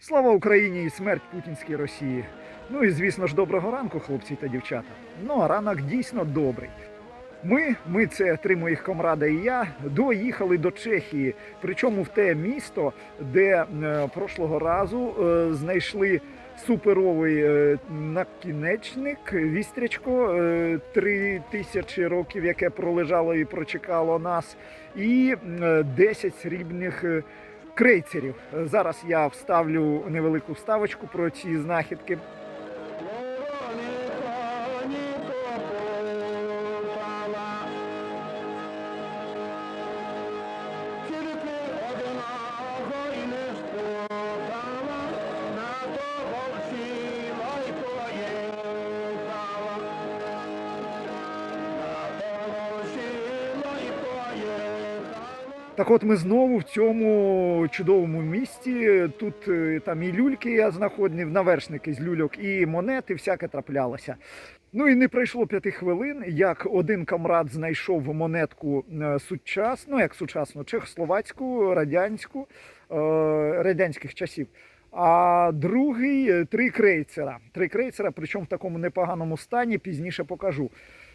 Слава Україні і смерть путінській Росії. Ну і звісно ж, доброго ранку, хлопці та дівчата. Ну а ранок дійсно добрий. Ми, ми це три моїх комрада і я, доїхали до Чехії, причому в те місто, де е, прошлого разу е, знайшли суперовий е, накінечник, вістрячко, е, три тисячі років, яке пролежало і прочекало нас, і е, 10 срібних е, крейцерів. Зараз я вставлю невелику вставочку про ці знахідки. Так от ми знову в цьому чудовому місті. Тут е, там і люльки я знаходив, навершники з люльок, і монети, всяке траплялося. Ну і не пройшло п'яти хвилин, як один камрад знайшов монетку е, сучасну, ну як сучасну, чехословацьку, радянську, е, радянських часів. А другий три крейцера. Три крейцера, причому в такому непоганому стані, пізніше покажу.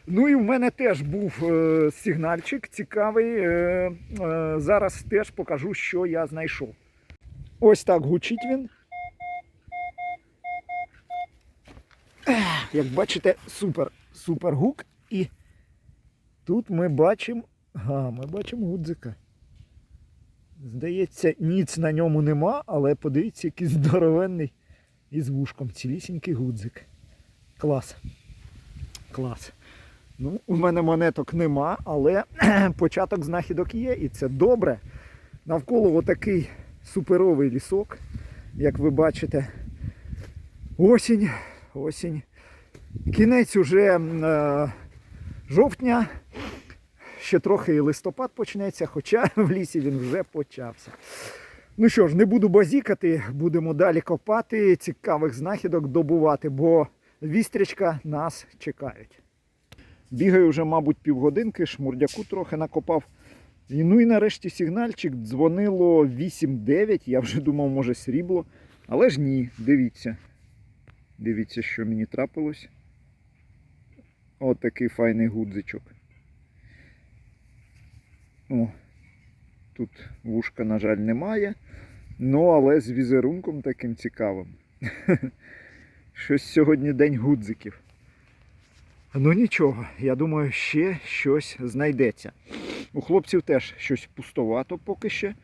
Ну і в мене теж був е, сигнальчик цікавий. Е, е, зараз теж покажу, що я знайшов. Ось так гучить він. Як бачите, супер, супер гук. І тут ми бачимо. Ага, ми бачимо гудзика. Здається, ніц на ньому нема, але подивіться, який здоровенний із вушком. Цілісінький гудзик. Клас. Клас. Ну, у мене монеток нема, але початок знахідок є, і це добре. Навколо отакий суперовий лісок, як ви бачите. Осінь, осінь. Кінець уже е, жовтня. Ще трохи і листопад почнеться, хоча в лісі він вже почався. Ну що ж, не буду базікати, будемо далі копати, цікавих знахідок добувати, бо вістрячка нас чекають. Бігаю вже, мабуть, півгодинки, шмурдяку трохи накопав. І, ну і нарешті сигнальчик дзвонило 8-9. Я вже думав, може срібло. Але ж ні, дивіться. Дивіться, що мені трапилось. От такий файний гудзичок. О, тут вушка, на жаль, немає. Ну, але з візерунком таким цікавим. Щось сьогодні день гудзиків. Ну нічого, я думаю, ще щось знайдеться. У хлопців теж щось пустовато поки ще,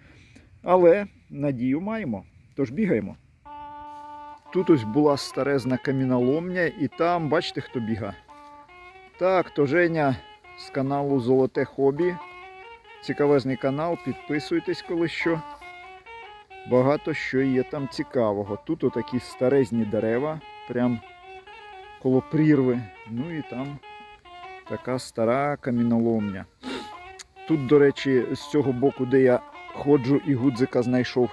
але надію маємо. Тож бігаємо. Тут ось була старезна каміноломня, і там, бачите, хто біга? Так, то Женя з каналу Золоте Хобі. Цікавезний канал, підписуйтесь коли що. Багато що є там цікавого. Тут отакі старезні дерева, прям коло прірви. Ну і там така стара каміноломня. Тут, до речі, з цього боку, де я ходжу і гудзика знайшов.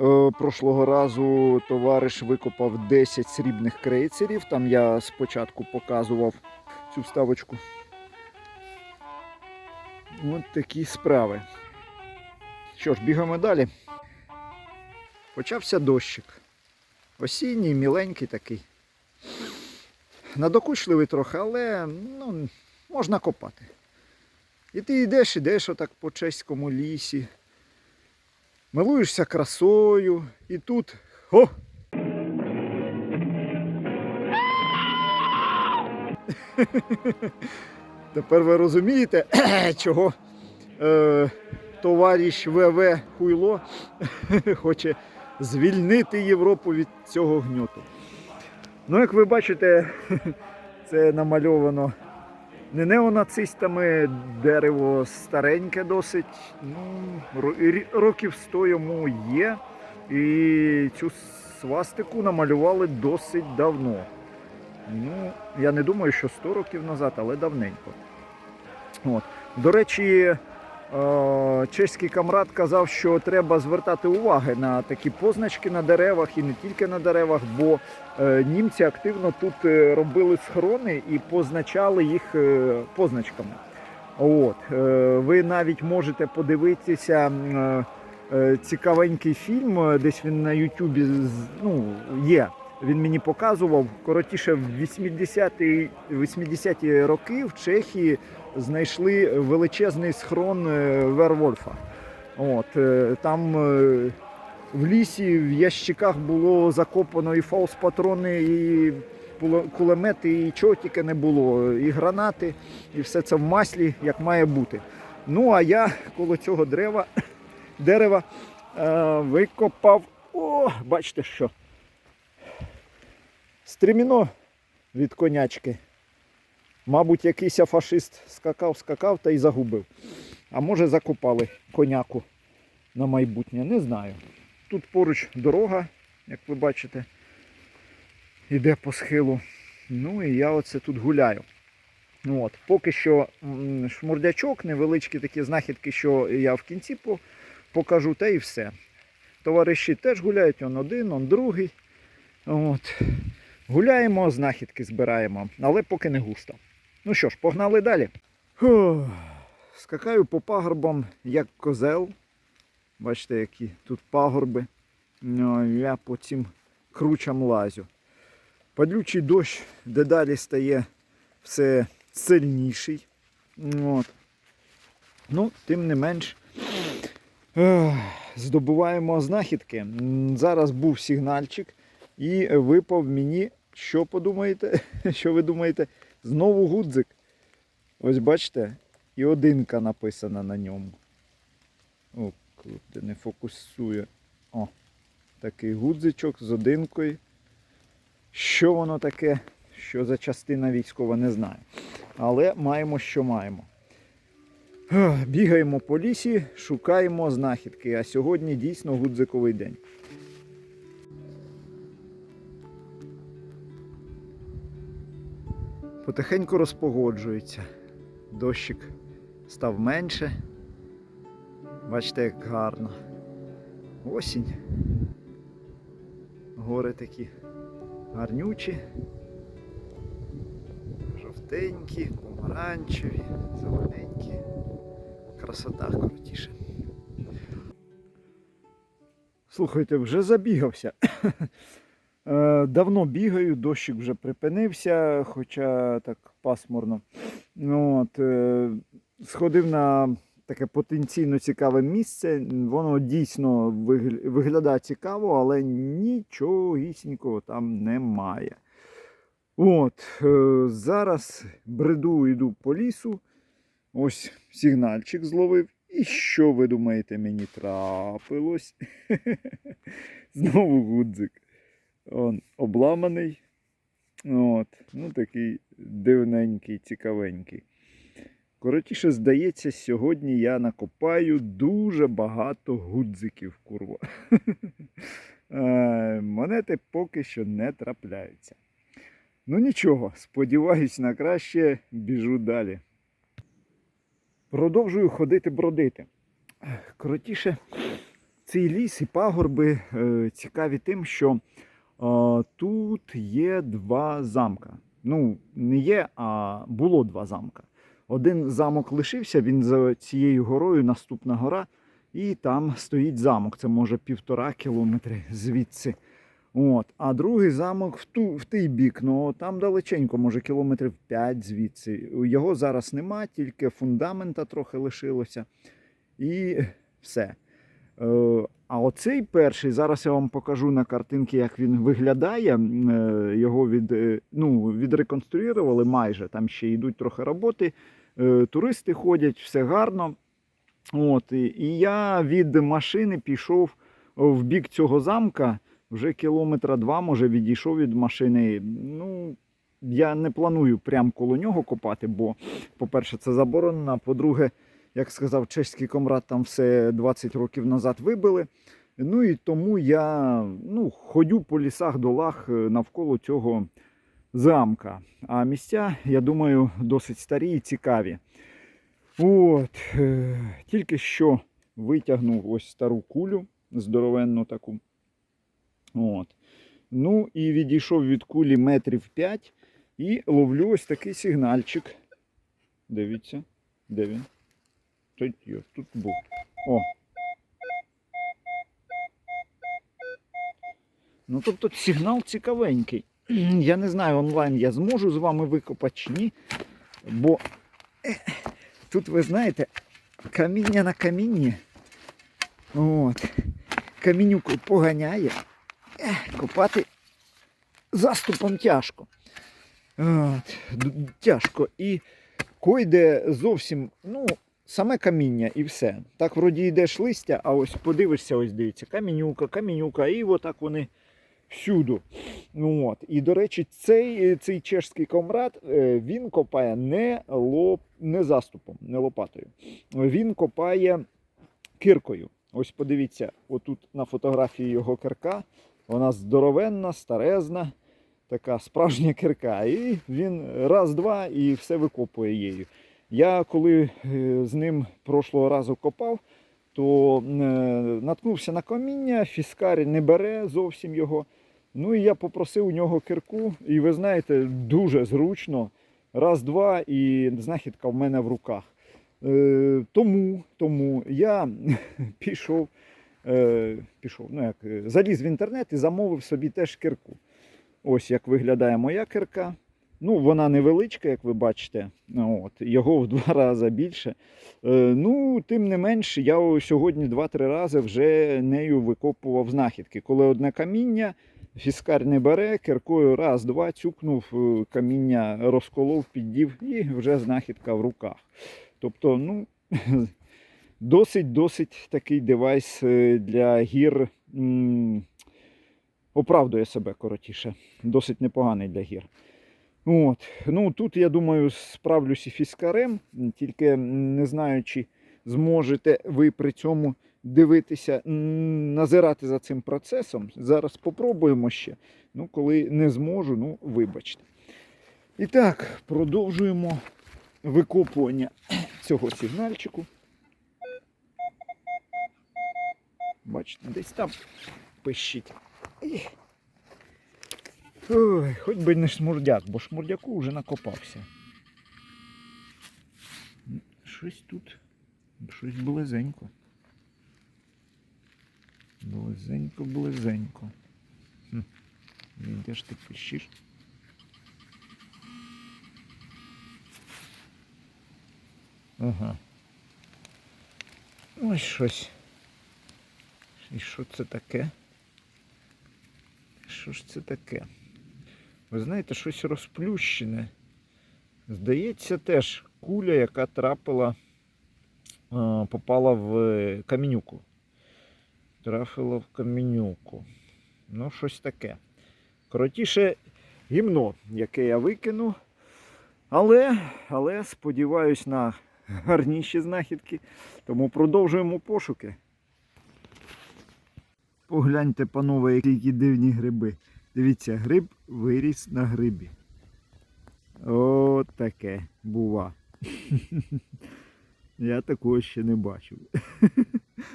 е, Прошлого разу товариш викопав 10 срібних крейцерів. Там я спочатку показував цю вставочку. От такі справи. Що ж, бігаємо далі. Почався дощик. Осінній, міленький такий. Надокучливий трохи, але ну, можна копати. І ти йдеш, ідеш отак по чеському лісі, милуєшся красою, і тут. О! Тепер ви розумієте, чого е, товариш ВВ Хуйло хоче звільнити Європу від цього гньоту. Ну, як ви бачите, це намальовано не неонацистами, дерево стареньке досить. Ну, років 100 йому є. І цю свастику намалювали досить давно. Ну, я не думаю, що 100 років назад, але давненько. От. До речі, чеський камрад казав, що треба звертати уваги на такі позначки на деревах і не тільки на деревах, бо е, німці активно тут е, робили схорони і позначали їх е, позначками. От, е, ви навіть можете подивитися е, е, цікавенький фільм. е, Десь він на Ютубі ну, є. Він мені показував. Коротіше, в 80-ті 80-ті роки в Чехії знайшли величезний схрон е, Вервольфа. От, е, там е, в лісі в ящиках було закопано і фаус-патрони, і кулемети, і чого тільки не було, і гранати, і все це в маслі, як має бути. Ну, а я коло цього дерева, дерева викопав. О, бачите що. Стріміно від конячки. Мабуть, якийсь фашист скакав, скакав та й загубив. А може закопали коняку на майбутнє, не знаю. Тут поруч дорога, як ви бачите, іде по схилу. Ну і я оце тут гуляю. От. Поки що шмурдячок, невеличкі такі знахідки, що я в кінці покажу, та і все. Товариші теж гуляють, он один, он другий. От. Гуляємо, знахідки збираємо, але поки не густо. Ну що ж, погнали далі. Фух. Скакаю по пагорбам, як козел. Бачите, які тут пагорби. Ну, я по цим кручам лазю. Падючий дощ дедалі стає все сильніший. От. Ну, тим не менш, здобуваємо знахідки. Зараз був сигнальчик і випав мені, що подумаєте? Що ви думаєте? Знову гудзик. Ось бачите, і одинка написана на ньому. О, круто, не фокусує. О, такий гудзичок з одинкою. Що воно таке, що за частина військова, не знаю. Але маємо, що маємо. Бігаємо по лісі, шукаємо знахідки, а сьогодні дійсно гудзиковий день. Потихеньку розпогоджується. Дощик став менше. Бачите, як гарно. Осінь. Гори такі гарнючі, жовтенькі, помаранчеві, зелененькі. Красота крутіше. Слухайте, вже забігався. Е, Давно бігаю, дощик вже припинився, хоча так пасмурно. От, е, сходив на таке потенційно цікаве місце. Воно дійсно виглядає цікаво, але нічогісінького там немає. От, е, зараз бреду йду по лісу. Ось сигнальчик зловив. І що ви думаєте, мені трапилось? Знову гудзик. Он обламаний. От. Ну, такий дивненький, цікавенький. Коротіше, здається, сьогодні я накопаю дуже багато гудзиків, курва. Е, Монети поки що не трапляються. Ну нічого, сподіваюсь на краще, біжу далі. Продовжую ходити бродити. Коротіше, цей ліс і пагорби е, цікаві тим, що тут є два замка. Ну, не є, а було два замка. Один замок лишився, він за цією горою, наступна гора, і там стоїть замок. Це може півтора кілометри звідси. От. А другий замок в, ту, в той бік, ну там далеченько, може кілометрів 5 звідси. Його зараз нема, тільки фундамента трохи лишилося. І все. А оцей перший, зараз я вам покажу на картинці, як він виглядає. Е, Його від, е, ну, відреконструювали майже. Там ще йдуть трохи роботи. Е, Туристи ходять, все гарно. От, і, я від машини пішов в бік цього замка. Вже кілометра два, може, відійшов від машини. Ну, я не планую прямо коло нього копати, бо, по-перше, це заборонено. По-друге, як сказав чеський комрад, там все 20 років назад вибили. Ну і тому я ну, ходю по лісах, долах е, навколо цього замка. А місця, я думаю, досить старі і цікаві. От, е, тільки що витягнув ось стару кулю, здоровенну таку. От. Ну і відійшов від кулі метрів 5 і ловлю ось такий сигнальчик. Дивіться, де він? Тут, тут був. О. Ну тобто сигнал цікавенький. Я не знаю, онлайн я зможу з вами викопати чи ні. Бо тут, ви знаєте, каміння на камінні. От. Камінюку поганяє. Копати заступом тяжко. От. Тяжко. І койде зовсім, ну саме каміння і все. Так вроді йдеш листя, а ось подивишся, ось дивіться, камінюка, камінюка, і отак вони всюду. Ну, от. І, до речі, цей, цей чешський комрад е, він копає не, лоп, не заступом, не лопатою. Він копає киркою. Ось подивіться, отут на фотографії його кирка. Вона здоровенна, старезна, така справжня кирка. І він раз-два і все викопує її. Я коли е, з ним прошлого разу копав, то е, наткнувся на каміння, фіскар не бере зовсім його. Ну і я попросив у нього кирку, і ви знаєте, дуже зручно. Раз-два, і знахідка в мене в руках. Е, тому, тому я пішов, пішов, ну як, заліз в інтернет і замовив собі теж кирку. Ось як виглядає моя кирка. Ну, вона невеличка, як ви бачите. От, його в два рази більше. Е, ну, тим не менш, я сьогодні два-три рази вже нею викопував знахідки. Коли одне каміння, фіскар не бере, киркою раз-два цюкнув, е, каміння розколов, піддів і вже знахідка в руках. Тобто, ну, досить-досить такий девайс е, для гір. Оправдує себе коротіше. Досить непоганий для гір. От. Ну, тут, я думаю, справлюсь і фіскарем, тільки не знаю, чи зможете ви при цьому дивитися, назирати за цим процесом. Зараз попробуємо ще. Ну, коли не зможу, ну, вибачте. І так, продовжуємо викопування цього сигнальчику. Бачите, десь там пищить. Ой, хоч би не шмурдяк, бо шмурдяку вже накопався. Щось тут, щось близенько. Близенько, близенько. Хм. Де ж ти пищиш? Ага. Ось щось. І що це таке? Що ж це таке? Ви знаєте, щось розплющене. Здається, теж куля, яка трапила, попала в камінюку. Трафила в камінюку. Ну, щось таке. Коротіше, гімно, яке я викину. Але, але сподіваюсь на гарніші знахідки. Тому продовжуємо пошуки. Погляньте, панове, які дивні гриби. Дивіться, гриб виріс на грибі. От таке бува. Я такого ще не бачив.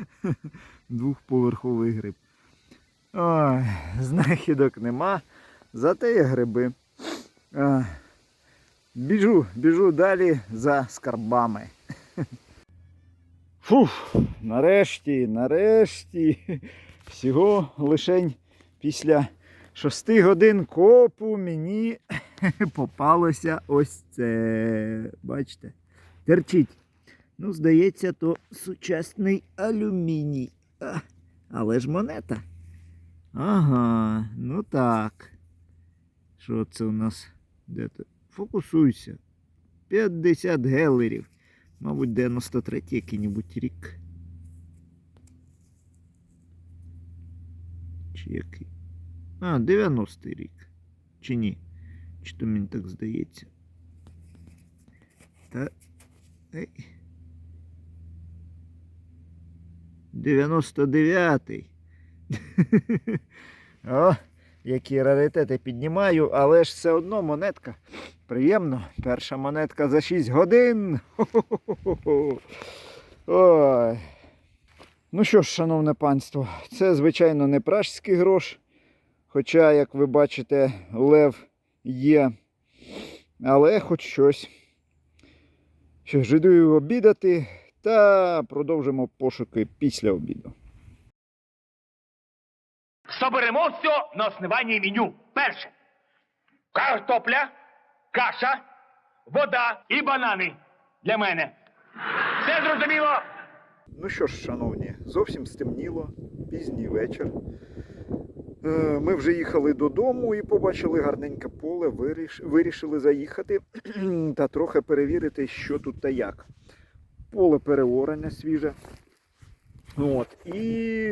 Двохповерховий гриб. Ой, знахідок нема, зате є гриби. А, біжу, біжу далі за скарбами. Фух, нарешті, нарешті. Всього лишень після шести годин копу мені попалося ось це. Бачите? Терчить. Ну, здається, то сучасний алюміній. А, але ж монета. Ага, ну так. Що це у нас? Де то? Фокусуйся. 50 гелерів. Мабуть, 93 який-небудь рік. Чи який? А, 90-й рік. Чи ні? Чи то мені так здається? Та. Ей. 99-й. О, які раритети піднімаю, але ж все одно монетка. Приємно. Перша монетка за 6 годин. Хо-хо-хо-хо. Ой. Ну що ж, шановне панство, це, звичайно, не пражський грош. Хоча, як ви бачите, лев є. Але хоч щось. Що ж, обідати та продовжимо пошуки після обіду. Соберемося на основанні меню. Перше. Картопля, каша, вода і банани для мене. Все зрозуміло? Ну що ж, шановні, зовсім стемніло, пізній вечір. Е, Ми вже їхали додому і побачили гарненьке поле, вирішили заїхати та трохи перевірити, що тут та як. Поле переорене свіже. От, і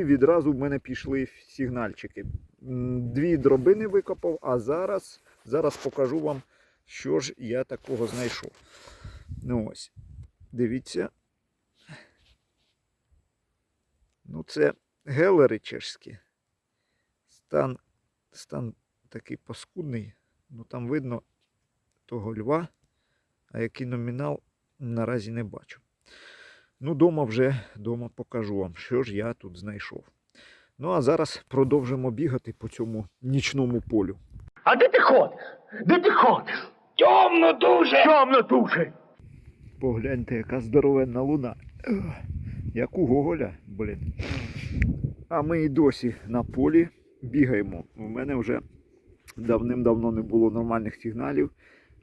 відразу в мене пішли сигнальчики. Дві дробини викопав, а зараз, зараз покажу вам, що ж я такого знайшов. Ну ось, дивіться. Ну, це гелери чешські. Стан, стан такий паскудний. Ну там видно того льва, а який номінал наразі не бачу. Ну, дома вже дома покажу вам, що ж я тут знайшов. Ну, а зараз продовжимо бігати по цьому нічному полю. А де ти ходиш? Де ти ходиш? Темно дуже. Темно дуже. Погляньте, яка здоровенна луна. Як у Гоголя, блін. А ми і досі на полі бігаємо. У мене вже давним-давно не було нормальних сигналів,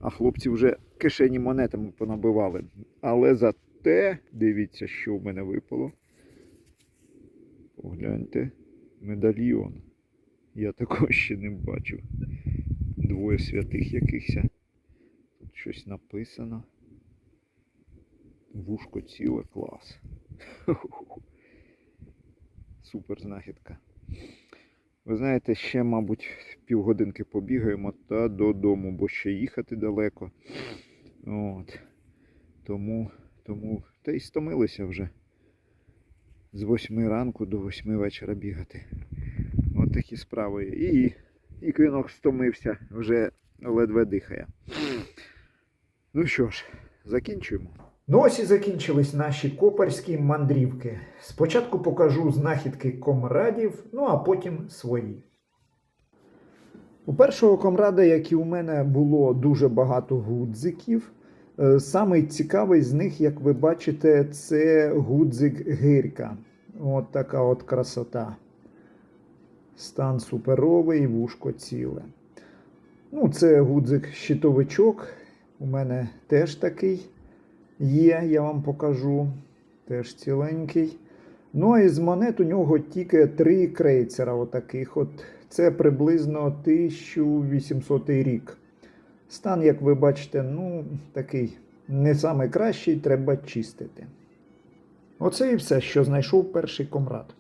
а хлопці вже кишені монетами понабивали. Але зате, дивіться, що в мене випало. Погляньте, медальйон. Я такого ще не бачив. Двоє святих якихось. Тут щось написано. Вушко ціле клас. Супер знахідка. Ви знаєте, ще, мабуть, півгодинки побігаємо та додому, бо ще їхати далеко. От. Тому, тому, та й стомилися вже. З восьми ранку до восьми вечора бігати. От такі справи. І, і квінок стомився, вже ледве дихає. Ну що ж, закінчуємо. Ну ось і закінчились наші копарські мандрівки. Спочатку покажу знахідки комрадів, ну а потім свої. У першого комрада, як і у мене, було дуже багато гудзиків. Е, Самий цікавий з них, як ви бачите, це гудзик гирка. От така от красота. Стан суперовий, вушко ціле. Ну, це гудзик щитовичок. У мене теж такий є, я вам покажу. Теж ціленький. Ну а із монет у нього тільки три крейцера. Отаких. От це приблизно 1800 рік. Стан, як ви бачите, ну, такий не найкращий, треба чистити. Оце і все, що знайшов перший комрад.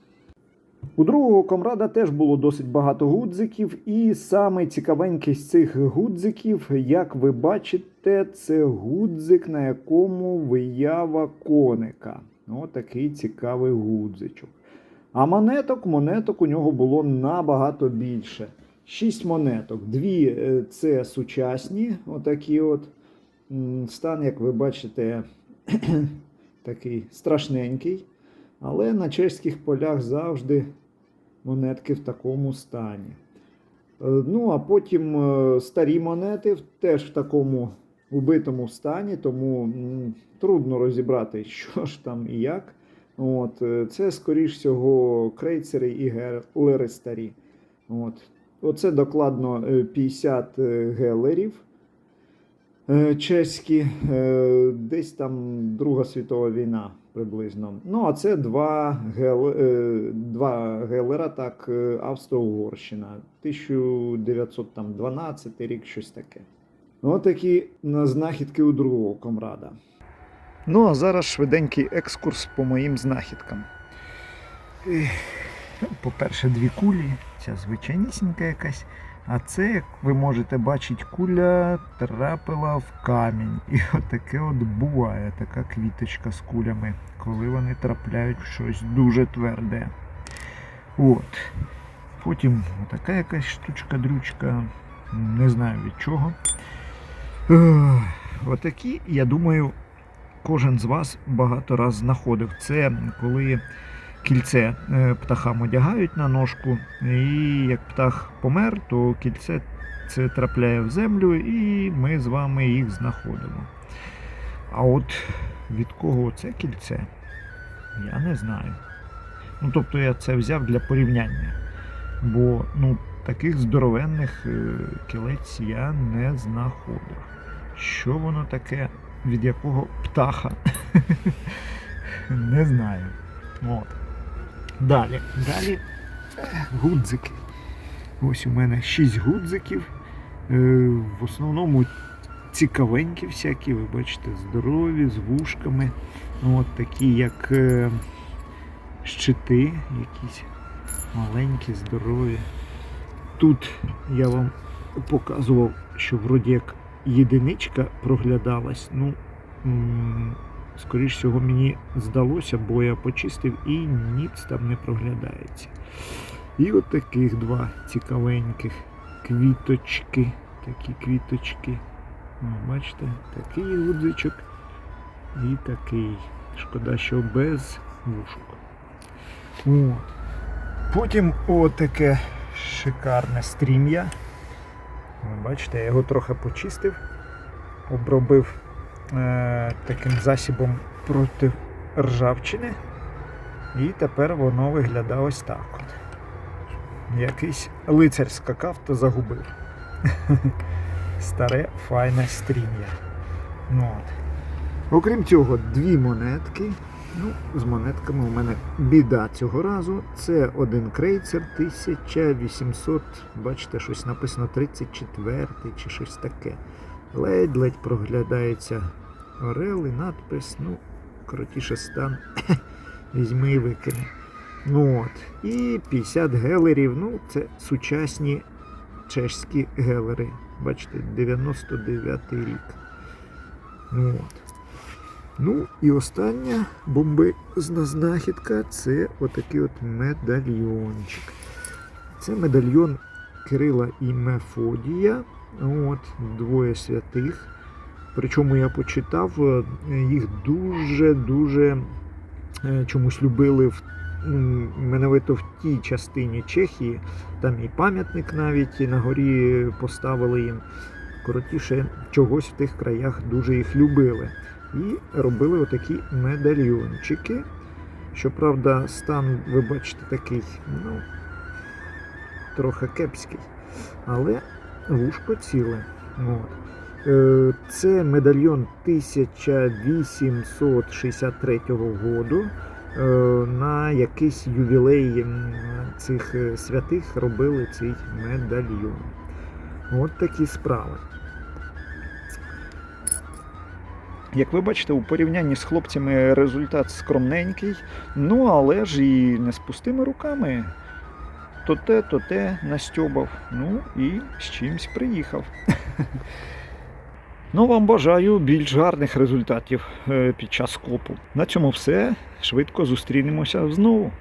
У другого комрада теж було досить багато гудзиків, і саме цікавенький цих гудзиків, як ви бачите, це гудзик, на якому виява коника. Отакий цікавий гудзичок. А монеток, монеток у нього було набагато більше. Шість монеток. Дві е, це сучасні, отакі от. Стан, як ви бачите, такий страшненький. Але на чеських полях завжди монетки в такому стані. Е, Ну, а потім е, старі монети теж в такому убитому стані, тому трудно розібрати, що ж там і як. От, е, це, скоріш всього, крейцери і гелери старі. От. Оце докладно е, 50 е, гелерів чеські, е, десь там Друга світова війна приблизно. Ну, а це два, гел, е, два гелера, так, е, Австро-Угорщина, 1912 рік, щось таке. Ось такі знахідки у другого комрада. Ну, а зараз швиденький екскурс по моїм знахідкам. По-перше, дві кулі, ця звичайнісінька якась. А це, як ви можете бачити, куля трапила в камінь. І отаке от буває, така квіточка з кулями, коли вони трапляють в щось дуже тверде. От. Потім така якась штучка-дрючка, не знаю від чого. Отакі, я думаю, кожен з вас багато раз знаходив. Це коли кільце е, птахам одягають на ножку, і як птах помер, то кільце це трапляє в землю, і ми з вами їх знаходимо. А от від кого це кільце, я не знаю. Ну, тобто я це взяв для порівняння. Бо ну, таких здоровенних е, кілець я не знаходив. Що воно таке, від якого птаха? не знаю. От. Далі. Далі гудзики. Ось у мене 6 гудзиків. Е, В основному цікавенькі всякі, ви бачите, здорові, з вушками. Ну, От такі, як е, щити, якісь маленькі, здорові. Тут я вам показував, що вроді як єдиничка проглядалась. Ну, скоріш всього, мені здалося, бо я почистив і ніц там не проглядається. І от таких два цікавеньких квіточки. Такі квіточки. О, бачите, такий гудзичок і такий. Шкода, що без вушок. От. Потім отаке шикарне стрім'я. Бачите, я його трохи почистив, обробив таким засібом проти ржавчини. І тепер воно виглядає ось так. От. Якийсь лицар скакав та загубив. Старе файне стрім'я. Ну. Окрім цього, дві монетки. Ну, з монетками у мене біда цього разу. Це один крейцер 1800, бачите, щось написано 34 чи щось таке. Ледь-ледь проглядається орел і надпис. Ну, коротіше стан. Візьми і викини. Ну от. І 50 гелерів. Ну, це сучасні чешські гелери. Бачите, 99 рік. Ну, от. Ну і остання бомбезна знахідка це отакий от медальйончик. Це медальйон Кирила і Мефодія. От, двоє святих. Причому я почитав, е, їх дуже-дуже е, чомусь любили в меновито в тій частині Чехії. Там і пам'ятник навіть і на горі поставили їм. Коротіше, чогось в тих краях дуже їх любили. І робили отакі медальйончики. Щоправда, стан, ви бачите, такий, ну, трохи кепський. Але вушко ціле. От. Е, Це медальйон 1863 року. Е, На якийсь ювілей цих е, святих робили цей медальйон. От такі справи. Як ви бачите, у порівнянні з хлопцями результат скромненький, ну але ж і не з пустими руками. То те, то те настьобав. Ну і з чимсь приїхав. Ну, вам бажаю більш гарних результатів е, під час копу. На цьому все. Швидко зустрінемося знову.